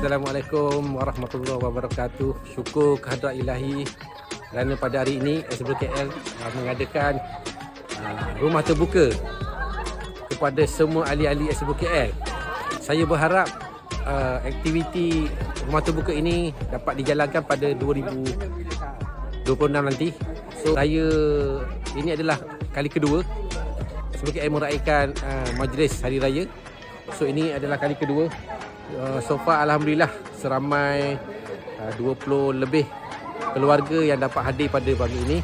Assalamualaikum warahmatullahi wabarakatuh. Syukur kehadrat ilahi kerana pada hari ini SBKL uh, mengadakan uh, rumah terbuka kepada semua ahli-ahli SBKL. Saya berharap uh, aktiviti rumah terbuka ini dapat dijalankan pada 2026 nanti. So saya ini adalah kali kedua SBKL meraihkan uh, majlis hari raya. So ini adalah kali kedua. Uh, so far alhamdulillah seramai uh, 20 lebih keluarga yang dapat hadir pada pagi ini.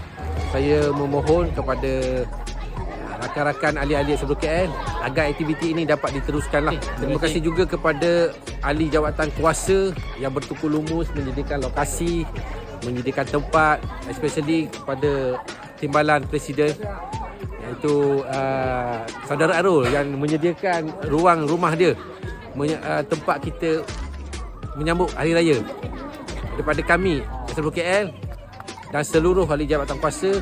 Saya memohon kepada uh, rakan-rakan ahli-ahli sebelum KL agar aktiviti ini dapat diteruskanlah. Terima kasih juga kepada ahli jawatan kuasa yang bertukar lumus menyediakan lokasi, menyediakan tempat, especially kepada timbalan presiden iaitu uh, saudara Arul yang menyediakan ruang rumah dia menye- uh, tempat kita menyambut hari raya daripada kami seluruh KL dan seluruh ahli jabatan kuasa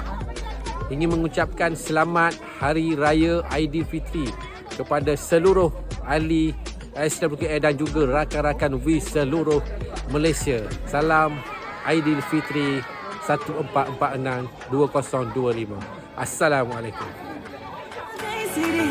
ingin mengucapkan selamat hari raya Aidilfitri kepada seluruh ahli SWKL dan juga rakan-rakan V seluruh Malaysia. Salam Aidilfitri 1446 2025. Assalamualaikum. Sirih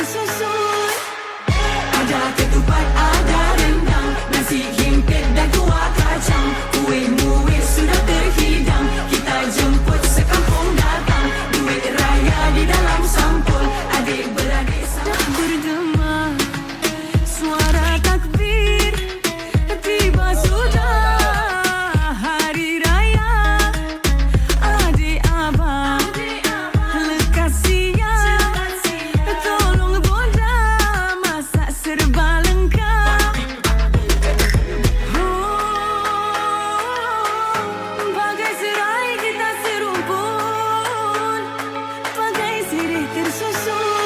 Isso Quiere tener su sol.